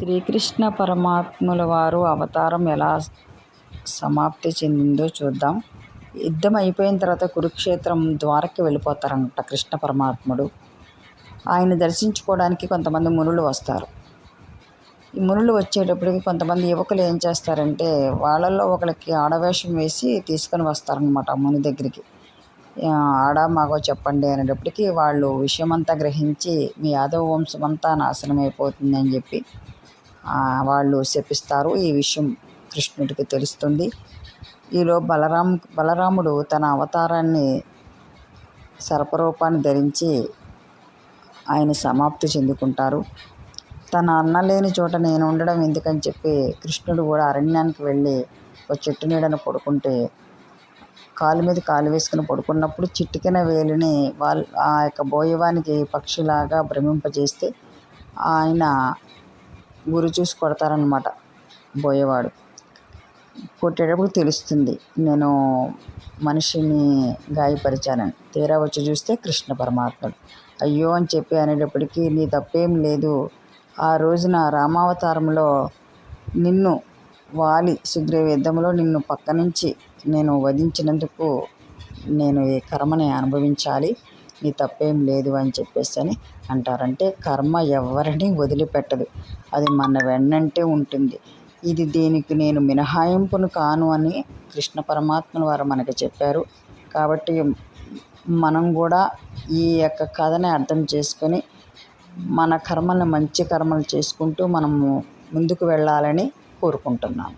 శ్రీకృష్ణ పరమాత్ముల వారు అవతారం ఎలా సమాప్తి చెందిందో చూద్దాం. యుద్ధం అయిపోయిన తర్వాత కురుక్షేత్రం ద్వారకి వెళ్ళిపోతారంట కృష్ణ పరమాత్ముడు. ఆయన దర్శించుకోవడానికి కొంతమంది మునులు వస్తారు. ఈ మునులు వచ్చేటప్పటికి కొంతమంది యువకులు ఏం చేస్తారంటే వాళ్ళల్లో ఒకరికి ఆడవేషం వేసి తీసుకొని వస్తారనమాట ముని దగ్గరికి. ఆడ మాగో చెప్పండి అనేటప్పటికీ వాళ్ళు విషయమంతా గ్రహించి మీ యాదవ వంశం అంతా నాశనం అయిపోతుంది అని చెప్పి వాళ్ళు శపిస్తారు. ఈ విషయం కృష్ణుడికి తెలుస్తుంది. ఈలో బలరాం బలరాముడు తన అవతారాన్ని సర్పరూపాన్ని ధరించి ఆయన సమాప్తి చెందుకుంటారు. తన అన్న లేని చోట నేను ఉండడం ఎందుకని చెప్పి కృష్ణుడు కూడా అరణ్యానికి వెళ్ళి ఒక చెట్టు నీడను పడుకుంటే కాలు మీద కాలు వేసుకుని పడుకున్నప్పుడు చిట్టికిన వేలిని వాళ్ళ ఆ యొక్క బోయవానికి పక్షిలాగా భ్రమింపజేస్తే ఆయన గురి చూసి కొడతారనమాట బోయేవాడు. కొట్టేటప్పుడు తెలుస్తుంది నేను మనిషిని గాయపరిచానని. తీరా వచ్చి చూస్తే కృష్ణ పరమాత్ముడు అయ్యో అని చెప్పి అనేటప్పటికీ నీ తప్పేం లేదు. ఆ రోజున రామావతారంలో నిన్ను వాలి సుగ్రీవ యుద్ధంలో నిన్ను పక్క నుంచి నేను వధించినందుకు నేను ఈ కర్మని అనుభవించాలి. నీ తప్పేం లేదు అని చెప్పేసి అని అంటారంటే కర్మ ఎవరిని వదిలిపెట్టదు. అది మన వెన్నంటే ఉంటుంది. ఇది దీనికి నేను మినహాయింపును కాను అని కృష్ణ పరమాత్మల వారు మనకి చెప్పారు. కాబట్టి మనం కూడా ఈ యొక్క కథని అర్థం చేసుకొని మన కర్మలను మంచి కర్మలు చేసుకుంటూ మనము ముందుకు వెళ్ళాలని కోరుకుంటున్నాము.